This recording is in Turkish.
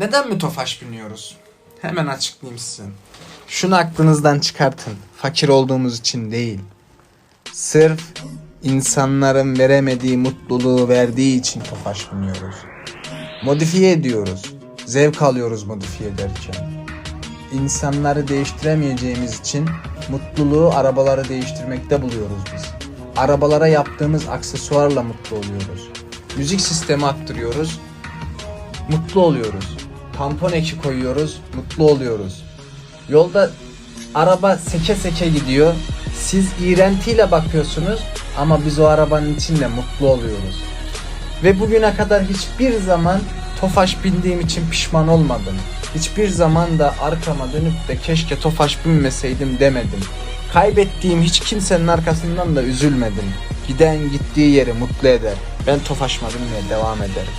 Neden mi Tofaş biniyoruz? Hemen açıklayayım size. Şunu aklınızdan çıkartın. Fakir olduğumuz için değil. Sırf insanların veremediği mutluluğu verdiği için Tofaş biniyoruz. Modifiye ediyoruz. Zevk alıyoruz modifiye ederken. İnsanları değiştiremeyeceğimiz için mutluluğu arabaları değiştirmekte buluyoruz biz. Arabalara yaptığımız aksesuarla mutlu oluyoruz. Müzik sistemi attırıyoruz. Mutlu oluyoruz. Tampon eki koyuyoruz. Mutlu oluyoruz. Yolda araba seke seke gidiyor. Siz iğrentiyle bakıyorsunuz ama biz o arabanın içinde mutlu oluyoruz. Ve bugüne kadar hiçbir zaman Tofaş bindiğim için pişman olmadım. Hiçbir zaman da arkama dönüp de keşke Tofaş binmeseydim demedim. Kaybettiğim hiç kimsenin arkasından da üzülmedim. Giden gittiği yeri mutlu eder. Ben Tofaş'ma binmeye devam ederim.